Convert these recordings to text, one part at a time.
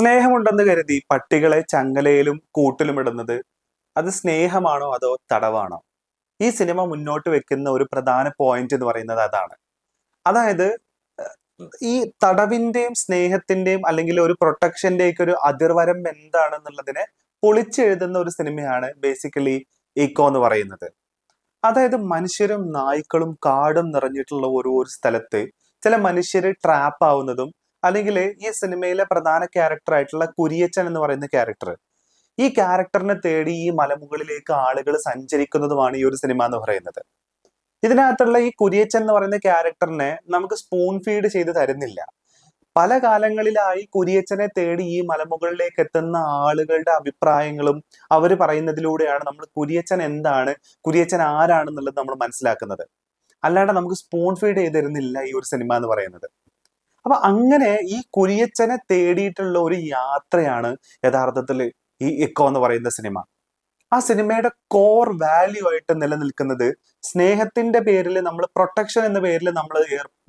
സ്നേഹമുണ്ടെന്ന് കരുതി പട്ടികളെ ചങ്ങലയിലും കൂട്ടിലും ഇടുന്നത് അത് സ്നേഹമാണോ അതോ തടവാണോ? ഈ സിനിമ മുന്നോട്ട് വെക്കുന്ന ഒരു പ്രധാന പോയിന്റ് എന്ന് പറയുന്നത് അതാണ്. അതായത് ഈ തടവിന്റെയും സ്നേഹത്തിന്റെയും അല്ലെങ്കിൽ ഒരു പ്രൊട്ടക്ഷന്റെയൊക്കെ ഒരു അതിർവരം എന്താണെന്നുള്ളതിനെ പൊളിച്ചെഴുതുന്ന ഒരു സിനിമയാണ് ബേസിക്കലി ഈക്കോ എന്ന് പറയുന്നത്. അതായത് മനുഷ്യരും നായ്ക്കളും കാടും നിറഞ്ഞിട്ടുള്ള ഒരു സ്ഥലത്ത് ചില മനുഷ്യർ ട്രാപ്പ് ആവുന്നതും അല്ലെങ്കിൽ ഈ സിനിമയിലെ പ്രധാന ക്യാരക്ടർ ആയിട്ടുള്ള കുരിയച്ചൻ എന്ന് പറയുന്ന ക്യാരക്ടർ ഈ ക്യാരക്ടറിനെ തേടി ഈ മലമുകളിലേക്ക് ആളുകൾ സഞ്ചരിക്കുന്നതുമാണ് ഈ ഒരു സിനിമ എന്ന് പറയുന്നത്. ഇതിനകത്തുള്ള ഈ കുരിയച്ചൻ എന്ന് പറയുന്ന ക്യാരക്ടറിനെ നമുക്ക് സ്പൂൺ ഫീഡ് ചെയ്ത് തരുന്നില്ല. പല കാലങ്ങളിലായി കുരിയച്ചനെ തേടി ഈ മലമുകളിലേക്ക് എത്തുന്ന ആളുകളുടെ അഭിപ്രായങ്ങളും അവർ പറയുന്നതിലൂടെയാണ് നമ്മൾ കുരിയച്ചൻ എന്താണ് കുരിയച്ചൻ ആരാണെന്നുള്ളത് നമ്മൾ മനസ്സിലാക്കുന്നത്. അല്ലാണ്ട് നമുക്ക് സ്പൂൺ ഫീഡ് ചെയ്തിരുന്നില്ല ഈ ഒരു സിനിമ എന്ന് പറയുന്നത്. അപ്പൊ അങ്ങനെ ഈ കുരിയച്ചനെ തേടിയിട്ടുള്ള ഒരു യാത്രയാണ് യഥാർത്ഥത്തിൽ ഈ ഇക്കോ എന്ന് പറയുന്ന സിനിമ. ആ സിനിമയുടെ കോർ വാല്യൂ ആയിട്ട് നിലനിൽക്കുന്നത് സ്നേഹത്തിന്റെ പേരിൽ നമ്മൾ പ്രൊട്ടക്ഷൻ എന്ന പേരിൽ നമ്മൾ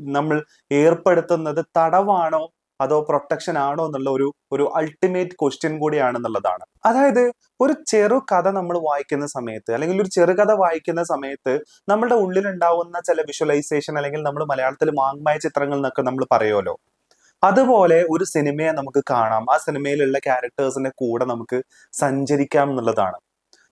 നമ്മൾ ഏർപ്പെടുത്തുന്നത് തടവാണോ അതോ പ്രൊട്ടക്ഷൻ ആണോ എന്നുള്ള ഒരു ഒരു അൾട്ടിമേറ്റ് ക്വസ്റ്റ്യൻ കൂടിയാണെന്നുള്ളതാണ്. അതായത് ഒരു ചെറു കഥ നമ്മൾ വായിക്കുന്ന സമയത്ത് അല്ലെങ്കിൽ ഒരു ചെറുകഥ വായിക്കുന്ന സമയത്ത് നമ്മുടെ ഉള്ളിൽ ഉണ്ടാവുന്ന ചില വിഷ്വലൈസേഷൻ അല്ലെങ്കിൽ നമ്മൾ മലയാളത്തിൽ മാങ്മായ ചിത്രങ്ങൾ എന്നൊക്കെ നമ്മൾ പറയുമല്ലോ. അതുപോലെ ഒരു സിനിമയെ നമുക്ക് കാണാം. ആ സിനിമയിലുള്ള ക്യാരക്ടേഴ്സിന്റെ കൂടെ നമുക്ക് സഞ്ചരിക്കാം എന്നുള്ളതാണ്.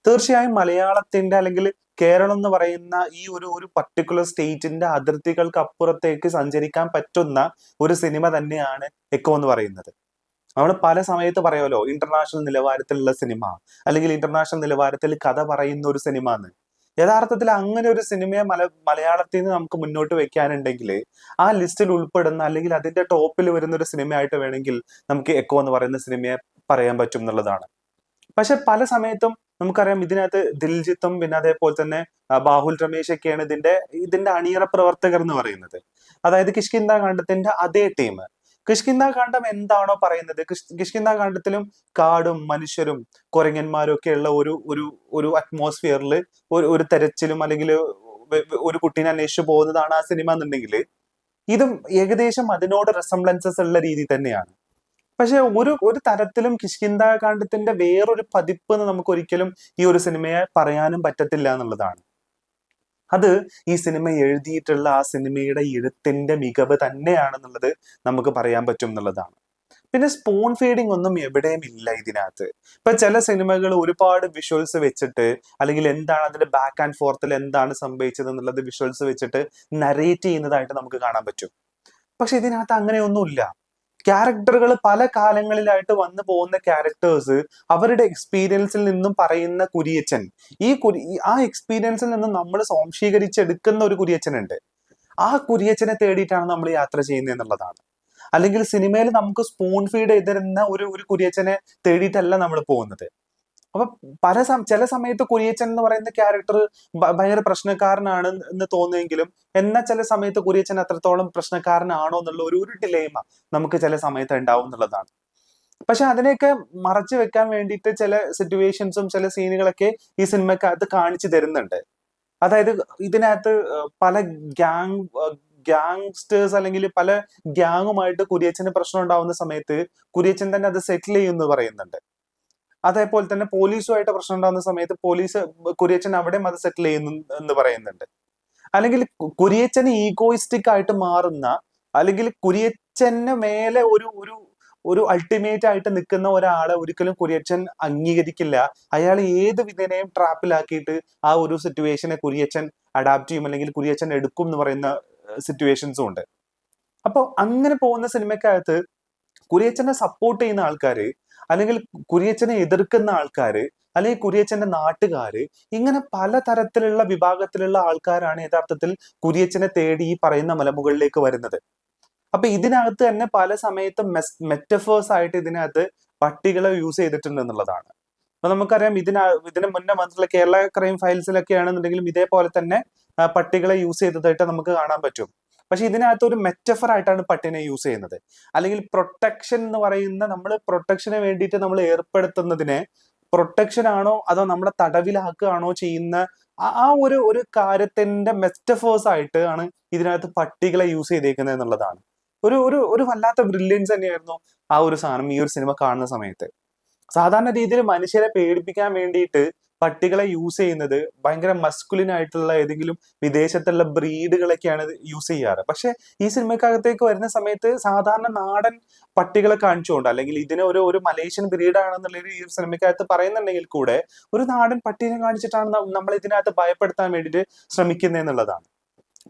തീർച്ചയായും മലയാളത്തിന്റെ അല്ലെങ്കിൽ കേരളം എന്ന് പറയുന്ന ഈ ഒരു ഒരു പർട്ടിക്കുലർ സ്റ്റേറ്റിന്റെ അതിർത്തികൾക്ക് അപ്പുറത്തേക്ക് സഞ്ചരിക്കാൻ പറ്റുന്ന ഒരു സിനിമ തന്നെയാണ് എക്കോ എന്ന് പറയുന്നത്. നമ്മൾ പല സമയത്ത് പറയുമല്ലോ ഇന്റർനാഷണൽ നിലവാരത്തിലുള്ള സിനിമ അല്ലെങ്കിൽ ഇന്റർനാഷണൽ നിലവാരത്തിൽ കഥ പറയുന്ന ഒരു സിനിമ എന്ന്. യഥാർത്ഥത്തിൽ അങ്ങനെ ഒരു സിനിമയെ മല മലയാളത്തിൽ നിന്ന് നമുക്ക് മുന്നോട്ട് വെക്കാനുണ്ടെങ്കിൽ ആ ലിസ്റ്റിൽ ഉൾപ്പെടുന്ന അല്ലെങ്കിൽ അതിന്റെ ടോപ്പിൽ വരുന്ന ഒരു സിനിമയായിട്ട് വേണമെങ്കിൽ നമുക്ക് എക്കോ എന്ന് പറയുന്ന സിനിമയെ പറയാൻ പറ്റും എന്നുള്ളതാണ്. പക്ഷെ പല സമയത്തും നമുക്കറിയാം ഇതിനകത്ത് ദിൽജിത്തും പിന്നെ അതേപോലെ തന്നെ ബാഹുൽ രമേശ് ഒക്കെയാണ് ഇതിന്റെ ഇതിന്റെ അണിയറ പ്രവർത്തകർ എന്ന് പറയുന്നത്. അതായത് കിഷ്കിന്ദ കാണ്ഡത്തിന്റെ അതേ ടീം കിഷ്കിന്ദ കാണ്ഡം എന്താണോ പറയുന്നത്? കിഷ്- കിഷ്കിന്ദ കാണ്ഡത്തിലും കാടും മനുഷ്യരും കുരങ്ങന്മാരും ഒക്കെ ഉള്ള ഒരു ഒരു ഒരു അറ്റ്മോസ്ഫിയറിൽ ഒരു ഒരു തെരച്ചിലും അല്ലെങ്കിൽ ഒരു കുട്ടീനെ അന്വേഷിച്ചു പോകുന്നതാണ് ആ സിനിമ എന്നുണ്ടെങ്കിൽ ഇതും ഏകദേശം അതിനോട് റെസംബ്ലൻസസ് ഉള്ള രീതി തന്നെയാണ്. പക്ഷെ ഒരു ഒരു തരത്തിലും കിഷ്കിന്ദ കാണ്ഡത്തിന്റെ വേറൊരു പതിപ്പ് എന്ന് നമുക്ക് ഒരിക്കലും ഈ ഒരു സിനിമയെ പറയാനും പറ്റത്തില്ല എന്നുള്ളതാണ്. അത് ഈ സിനിമ എഴുതിയിട്ടുള്ള ആ സിനിമയുടെ എഴുത്തിന്റെ മികവ് തന്നെയാണെന്നുള്ളത് നമുക്ക് പറയാൻ പറ്റും എന്നുള്ളതാണ്. പിന്നെ സ്പൂൺ ഫീഡിംഗ് ഒന്നും എവിടെയും ഇല്ല ഇതിനകത്ത്. ഇപ്പൊ ചില സിനിമകൾ ഒരുപാട് വിഷ്വൽസ് വെച്ചിട്ട് അല്ലെങ്കിൽ എന്താണ് അതിന്റെ ബാക്ക് ആൻഡ് ഫോർത്തിൽ എന്താണ് സംഭവിച്ചത് എന്നുള്ളത് വിഷ്വൽസ് വെച്ചിട്ട് നരേറ്റ് ചെയ്യുന്നതായിട്ട് നമുക്ക് കാണാൻ പറ്റും. പക്ഷെ ഇതിനകത്ത് അങ്ങനെയൊന്നുമില്ല. ക്യാരക്ടറുകൾ പല കാലങ്ങളിലായിട്ട് വന്നു പോകുന്ന ക്യാരക്ടേഴ്സ് അവരുടെ എക്സ്പീരിയൻസിൽ നിന്നും പറയുന്ന കുരിയച്ചൻ. ഈ കുരി ആ എക്സ്പീരിയൻസിൽ നിന്നും നമ്മൾ സ്വാംശീകരിച്ചെടുക്കുന്ന ഒരു കുരിയച്ചനുണ്ട്. ആ കുരിയച്ചനെ തേടിയിട്ടാണ് നമ്മൾ യാത്ര ചെയ്യുന്നത് എന്നുള്ളതാണ്. അല്ലെങ്കിൽ സിനിമയിൽ നമുക്ക് സ്പൂൺ ഫീഡ് ചെയ്തിരുന്ന ഒരു ഒരു കുരിയച്ചനെ തേടിയിട്ടല്ല നമ്മൾ പോകുന്നത്. അപ്പൊ പല ചില സമയത്ത് കുരിയച്ചൻ എന്ന് പറയുന്ന ക്യാരക്ടർ ഭയങ്കര പ്രശ്നക്കാരനാണ് എന്ന് തോന്നുമെങ്കിലും എന്നാൽ ചില സമയത്ത് കുരിയച്ചൻ അത്രത്തോളം പ്രശ്നക്കാരനാണോ എന്നുള്ള ഒരു ഒരു ഡിലേമ നമുക്ക് ചില സമയത്ത് ഉണ്ടാവും എന്നുള്ളതാണ്. പക്ഷെ അതിനെയൊക്കെ മറച്ചു വെക്കാൻ വേണ്ടിയിട്ട് ചില സിറ്റുവേഷൻസും ചില സീനുകളൊക്കെ ഈ സിനിമക്കകത്ത് കാണിച്ചു തരുന്നുണ്ട്. അതായത് ഇതിനകത്ത് പല ഗ്യാങ് ഗ്യാങ്സ്റ്റേഴ്സ് അല്ലെങ്കിൽ പല ഗ്യാങ്ങുമായിട്ട് കുരിയച്ചന് പ്രശ്നം ഉണ്ടാവുന്ന സമയത്ത് കുരിയച്ചൻ തന്നെ അത് സെറ്റിൽ ചെയ്യുമെന്ന് പറയുന്നുണ്ട്. അതേപോലെ തന്നെ പോലീസുമായിട്ട് പ്രശ്നം ഉണ്ടാകുന്ന സമയത്ത് പോലീസ് കുര്യച്ചൻ അവിടെയും അത് സെറ്റിൽ ചെയ്യുന്നു എന്ന് പറയുന്നുണ്ട്. അല്ലെങ്കിൽ കുര്യച്ചന് ഈഗോയിസ്റ്റിക് ആയിട്ട് മാറുന്ന അല്ലെങ്കിൽ കുര്യച്ചന് മേലെ ഒരു ഒരു ഒരു അൾട്ടിമേറ്റ് ആയിട്ട് നിൽക്കുന്ന ഒരാളെ ഒരിക്കലും കുര്യച്ചൻ അംഗീകരിക്കില്ല. അയാൾ ഏത് വിധേനയും ട്രാപ്പിലാക്കിയിട്ട് ആ ഒരു സിറ്റുവേഷനെ കുര്യച്ചൻ അഡാപ്റ്റ് ചെയ്യും അല്ലെങ്കിൽ കുര്യച്ചൻ എടുക്കും എന്ന് പറയുന്ന സിറ്റുവേഷൻസും ഉണ്ട്. അപ്പോൾ അങ്ങനെ പോകുന്ന സിനിമക്കകത്ത് കുര്യച്ചനെ സപ്പോർട്ട് ചെയ്യുന്ന ആൾക്കാര് അല്ലെങ്കിൽ കുരിയച്ചനെ എതിർക്കുന്ന ആൾക്കാര് അല്ലെങ്കിൽ കുരിയച്ചന്റെ നാട്ടുകാര് ഇങ്ങനെ പലതരത്തിലുള്ള വിഭാഗത്തിലുള്ള ആൾക്കാരാണ് യഥാർത്ഥത്തിൽ കുരിയച്ചനെ തേടി ഈ പറയുന്ന മലമുകളിലേക്ക് വരുന്നത്. അപ്പൊ ഇതിനകത്ത് തന്നെ പല സമയത്തും മെറ്റഫേഴ്സ് ആയിട്ട് ഇതിനകത്ത് പട്ടികളെ യൂസ് ചെയ്തിട്ടുണ്ട് എന്നുള്ളതാണ്. അപ്പൊ നമുക്കറിയാം ഇതിന ഇതിന് മുന്നേ വന്നിട്ടുള്ള കേരള ക്രൈം ഫയൽസിലൊക്കെ ആണെന്നുണ്ടെങ്കിലും ഇതേപോലെ തന്നെ പട്ടികളെ യൂസ് ചെയ്തതായിട്ട് നമുക്ക് കാണാൻ പറ്റും. പക്ഷെ ഇതിനകത്ത് ഒരു മെറ്റഫർ ആയിട്ടാണ് പട്ടിനെ യൂസ് ചെയ്യുന്നത്. അല്ലെങ്കിൽ പ്രൊട്ടക്ഷൻ എന്ന് പറയുന്ന നമ്മൾ പ്രൊട്ടക്ഷന് വേണ്ടിയിട്ട് നമ്മൾ ഏർപ്പെടുത്തുന്നതിനെ പ്രൊട്ടക്ഷൻ ആണോ അതോ നമ്മളെ തടവിലാക്കുകയാണോ ചെയ്യുന്ന ആ- ഒരു ഒരു കാര്യത്തിന്റെ മെറ്റഫേഴ്സ് ആയിട്ട് ആണ് ഇതിനകത്ത് പട്ടികളെ യൂസ് ചെയ്തേക്കുന്നത് എന്നുള്ളതാണ്. ഒരു ഒരു ഒരു വല്ലാത്ത ബ്രില്യൻസ് തന്നെയായിരുന്നു ആ ഒരു സാധനം ഈ ഒരു സിനിമ കാണുന്ന സമയത്ത്. സാധാരണ രീതിയിൽ മനുഷ്യരെ പേടിപ്പിക്കാൻ വേണ്ടിയിട്ട് പട്ടികളെ യൂസ് ചെയ്യുന്നത് ഭയങ്കര മസ്കുലിൻ ആയിട്ടുള്ള ഏതെങ്കിലും വിദേശത്തുള്ള ബ്രീഡുകളൊക്കെയാണ് യൂസ് ചെയ്യാറ്. പക്ഷെ ഈ സിനിമക്കകത്തേക്ക് വരുന്ന സമയത്ത് സാധാരണ നാടൻ പട്ടികളെ കാണിച്ചുകൊണ്ട് അല്ലെങ്കിൽ ഇതിനെ ഒരു ഒരു മലേഷ്യൻ ബ്രീഡാണെന്നുള്ള ഈ സിനിമക്കകത്ത് പറയുന്നുണ്ടെങ്കിൽ കൂടെ ഒരു നാടൻ പട്ടീനെ കാണിച്ചിട്ടാണ് നമ്മൾ ഇതിനകത്ത് ഭയപ്പെടുത്താൻ വേണ്ടിയിട്ട് ശ്രമിക്കുന്നത് എന്നുള്ളതാണ്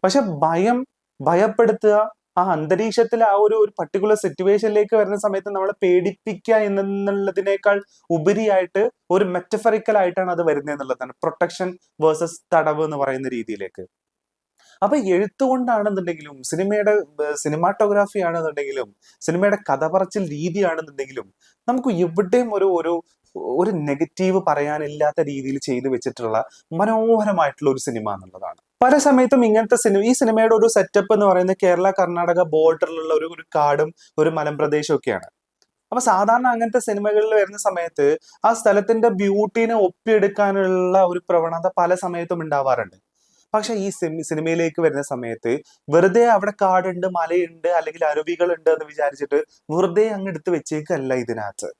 പക്ഷെ ഭയം ഭയപ്പെടുത്തുക ആ അന്തരീക്ഷത്തിൽ ആ ഒരു ഒരു പർട്ടിക്കുലർ സിറ്റുവേഷനിലേക്ക് വരുന്ന സമയത്ത് നമ്മളെ പേടിപ്പിക്കുക എന്നുള്ളതിനേക്കാൾ ഉപരിയായിട്ട് ഒരു മെറ്റഫറിക്കൽ ആയിട്ടാണ് അത് വരുന്നത് എന്നുള്ളതാണ്. പ്രൊട്ടക്ഷൻ വേഴ്സസ് തടവ് എന്ന് പറയുന്ന രീതിയിലേക്ക്. അപ്പൊ എഴുത്തുകൊണ്ടാണെന്നുണ്ടെങ്കിലും സിനിമയുടെ സിനിമാറ്റോഗ്രാഫി ആണെന്നുണ്ടെങ്കിലും സിനിമയുടെ കഥ പറച്ചിൽ രീതിയാണെന്നുണ്ടെങ്കിലും നമുക്ക് എവിടെയും ഒരു ഒരു ഒരു നെഗറ്റീവ് പറയാനില്ലാത്ത രീതിയിൽ ചെയ്തു വെച്ചിട്ടുള്ള മനോഹരമായിട്ടുള്ള ഒരു സിനിമ എന്നുള്ളതാണ്. പല സമയത്തും ഇങ്ങനത്തെ സിനിമ ഈ സിനിമയുടെ ഒരു സെറ്റപ്പ് എന്ന് പറയുന്നത് കേരള കർണാടക ബോർഡറിലുള്ള ഒരു ഒരു കാടും ഒരു മലമ്പ്രദേശവും ഒക്കെയാണ്. അപ്പൊ സാധാരണ അങ്ങനത്തെ സിനിമകളിൽ വരുന്ന സമയത്ത് ആ സ്ഥലത്തിന്റെ ബ്യൂട്ടീനെ ഒപ്പിയെടുക്കാനുള്ള ഒരു പ്രവണത പല സമയത്തും ഉണ്ടാവാറുണ്ട്. പക്ഷെ ഈ സിനി- സിനിമയിലേക്ക് വരുന്ന സമയത്ത് വെറുതെ അവിടെ കാടുണ്ട് മലയുണ്ട് അല്ലെങ്കിൽ അരുവികളുണ്ട് എന്ന് വിചാരിച്ചിട്ട് വെറുതെ അങ്ങ് എടുത്ത് വെച്ചേക്കല്ല ഇതിനകത്ത്.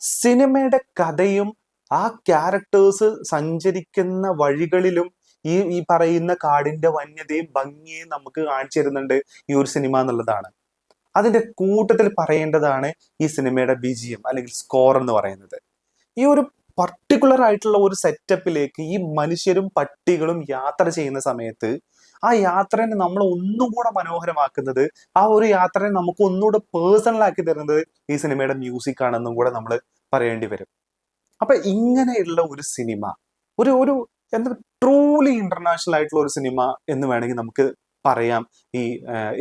സിനിമയുടെ കഥയും ആ ക്യാരക്ടേഴ്സ് സഞ്ചരിക്കുന്ന വഴികളിലും ഈ ഈ പറയുന്ന കാടിന്റെ വന്യതയും ഭംഗിയും നമുക്ക് കാണിച്ചു തരുന്നുണ്ട് ഈ ഒരു സിനിമ എന്നുള്ളതാണ്. അതിന്റെ കൂട്ടത്തിൽ പറയേണ്ടതാണ് ഈ സിനിമയുടെ ബിജിഎം അല്ലെങ്കിൽ സ്കോർ എന്ന് പറയുന്നത്. ഈ ഒരു പർട്ടിക്കുലർ ആയിട്ടുള്ള ഒരു സെറ്റപ്പിലേക്ക് ഈ മനുഷ്യരും പട്ടികളും യാത്ര ചെയ്യുന്ന സമയത്ത് ആ യാത്രനെ നമ്മൾ ഒന്നും കൂടെ മനോഹരമാക്കുന്നത് ആ ഒരു യാത്രനെ നമുക്ക് ഒന്നുകൂടെ പേഴ്സണൽ ആക്കി തരുന്നത് ഈ സിനിമയുടെ മ്യൂസിക് ആണെന്നും കൂടെ നമ്മൾ പറയേണ്ടി വരും. അപ്പൊ ഇങ്ങനെയുള്ള ഒരു സിനിമ ഒരു ഒരു എന്താ ട്രൂലി ഇന്റർനാഷണൽ ആയിട്ടുള്ള ഒരു സിനിമ എന്ന് വേണമെങ്കിൽ നമുക്ക് പറയാം. ഈ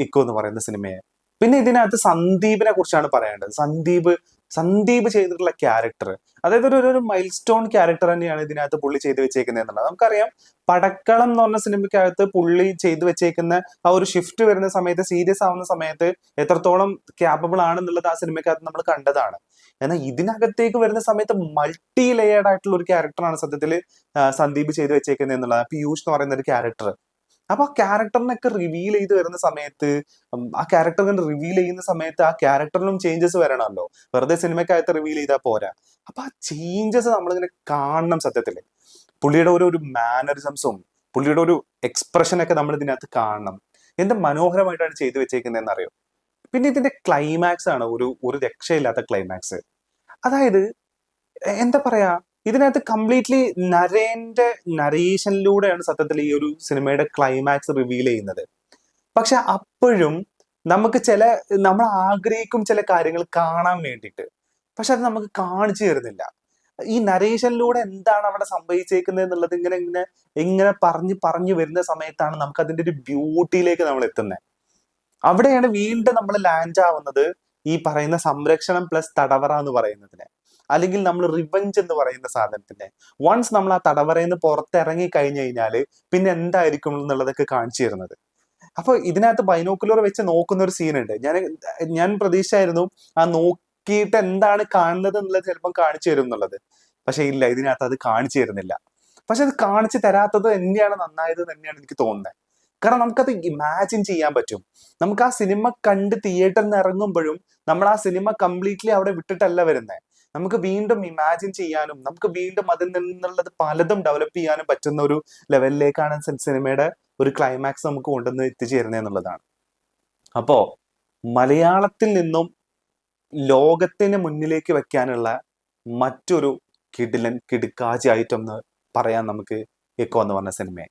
ഇക്കോ എന്ന് പറയുന്ന സിനിമയെ പിന്നെ ഇതിനകത്ത് സന്ദീപിനെ കുറിച്ചാണ് പറയേണ്ടത്. സന്ദീപ് സന്ദീപ് ചെയ്തിട്ടുള്ള ക്യാരക്ടർ അതായത് ഒരു ഒരു മൈൽ സ്റ്റോൺ ക്യാരക്ടർ തന്നെയാണ് ഇതിനകത്ത് പുള്ളി ചെയ്തു വെച്ചേക്കുന്നത് എന്നുള്ളത്. നമുക്കറിയാം പടക്കളം എന്ന് പറഞ്ഞ സിനിമയ്ക്കകത്ത് പുള്ളി ചെയ്തു വെച്ചേക്കുന്ന ആ ഒരു ഷിഫ്റ്റ് വരുന്ന സമയത്ത് സീരിയസ് ആവുന്ന സമയത്ത് എത്രത്തോളം ക്യാപ്പബിൾ ആണെന്നുള്ളത് ആ സിനിമയ്ക്കകത്ത് നമ്മൾ കണ്ടതാണ്. എന്നാൽ ഇതിനകത്തേക്ക് വരുന്ന സമയത്ത് മൾട്ടി ലെയേർഡ് ആയിട്ടുള്ള ഒരു ക്യാരക്ടറാണ് സത്യത്തിൽ സന്ദീപ് ചെയ്തു വെച്ചേക്കുന്നത് എന്നുള്ളത്. പീയൂഷ് എന്ന് പറയുന്ന ഒരു ക്യാരക്ടർ അപ്പൊ ആ ക്യാരക്ടറിനൊക്കെ റിവീൽ ചെയ്ത് വരുന്ന സമയത്ത് ആ ക്യാരക്ടറിനെ റിവീൽ ചെയ്യുന്ന സമയത്ത് ആ ക്യാരക്ടറിലും ചേഞ്ചസ് വരണമല്ലോ. വെറുതെ സിനിമക്കകത്ത് റിവീൽ ചെയ്താൽ പോരാ. അപ്പൊ ആ ചേഞ്ചസ് നമ്മളിങ്ങനെ കാണണം സത്യത്തിൽ. പുള്ളിയുടെ ഒരു ഒരു മാനറിസംസും പുള്ളിയുടെ ഒരു എക്സ്പ്രഷനൊക്കെ നമ്മൾ ഇതിനകത്ത് കാണണം. എന്ത് മനോഹരമായിട്ടാണ് ചെയ്തു വെച്ചേക്കുന്നതെന്ന് അറിയോ? പിന്നെ ഇതിന്റെ ക്ലൈമാക്സ് ആണ് ഒരു ഒരു രക്ഷയില്ലാത്ത ക്ലൈമാക്സ് അതായത് എന്താ പറയാ? ഇതിനകത്ത് കംപ്ലീറ്റ്ലി നരേന്റെ നരേഷനിലൂടെയാണ് സത്യത്തിൽ ഈ ഒരു സിനിമയുടെ ക്ലൈമാക്സ് റിവീൽ ചെയ്യുന്നത്. പക്ഷെ അപ്പോഴും നമുക്ക് ചില നമ്മൾ ആഗ്രഹിക്കും ചില കാര്യങ്ങൾ കാണാൻ വേണ്ടിയിട്ട്. പക്ഷെ അത് നമുക്ക് കാണിച്ചു തരുന്നില്ല. ഈ നരേഷനിലൂടെ എന്താണ് അവിടെ സംഭവിച്ചേക്കുന്നത് എന്നുള്ളത് ഇങ്ങനെ ഇങ്ങനെ ഇങ്ങനെ പറഞ്ഞു പറഞ്ഞു വരുന്ന സമയത്താണ് നമുക്ക് അതിന്റെ ഒരു ബ്യൂട്ടിയിലേക്ക് നമ്മൾ എത്തുന്നത് അവിടെയാണ് വീണ്ടും നമ്മൾ ലാൻഡ് ആവുന്നത് ഈ പറയുന്ന സംരക്ഷണം പ്ലസ് തടവറ എന്ന് പറയുന്നതിനെ. അല്ലെങ്കിൽ നമ്മൾ റിവഞ്ച് എന്ന് പറയുന്ന സാധനത്തിന്റെ വൺസ് നമ്മൾ ആ തടവറയിൽ നിന്ന് പുറത്തിറങ്ങി കഴിഞ്ഞു കഴിഞ്ഞാൽ പിന്നെ എന്തായിരിക്കും എന്നുള്ളതൊക്കെ കാണിച്ചു തരുന്നത്. അപ്പൊ ഇതിനകത്ത് ബൈനോക്കുലർ വെച്ച് നോക്കുന്ന ഒരു സീനുണ്ട് ഞാൻ ഞാൻ പ്രതീക്ഷയായിരുന്നു ആ നോക്കിയിട്ട് എന്താണ് കാണുന്നത് എന്നുള്ളത് ചിലപ്പം കാണിച്ചു തരും എന്നുള്ളത്. പക്ഷെ ഇല്ല ഇതിനകത്ത് അത് കാണിച്ചു തരുന്നില്ല. പക്ഷെ അത് കാണിച്ചു തരാത്തത് തന്നെയാണ് നന്നായത് തന്നെയാണ് എനിക്ക് തോന്നുന്നത്. കാരണം നമുക്കത് ഇമാജിൻ ചെയ്യാൻ പറ്റും. നമുക്ക് ആ സിനിമ കണ്ട് തിയേറ്ററിൽ നിന്ന് ഇറങ്ങുമ്പോഴും നമ്മൾ ആ സിനിമ കംപ്ലീറ്റ്ലി അവിടെ വിട്ടിട്ടല്ല വരുന്നത്. നമുക്ക് വീണ്ടും ഇമാജിൻ ചെയ്യാനും നമുക്ക് വീണ്ടും അതിൽ നിന്നുള്ളത് പലതും ഡെവലപ്പ് ചെയ്യാനും പറ്റുന്ന ഒരു ലെവലിലേക്കാണ് സിനിമയുടെ ഒരു ക്ലൈമാക്സ് നമുക്ക് കൊണ്ടുവന്ന് എത്തിച്ചേരുന്നത് എന്നുള്ളതാണ്. അപ്പോ മലയാളത്തിൽ നിന്നും ലോകത്തിന് മുന്നിലേക്ക് വെക്കാനുള്ള മറ്റൊരു കിടിലൻ കിടുക്കാച്ചി എന്ന് പറയാൻ നമുക്ക് എക്കോ എന്ന് പറഞ്ഞ സിനിമയെ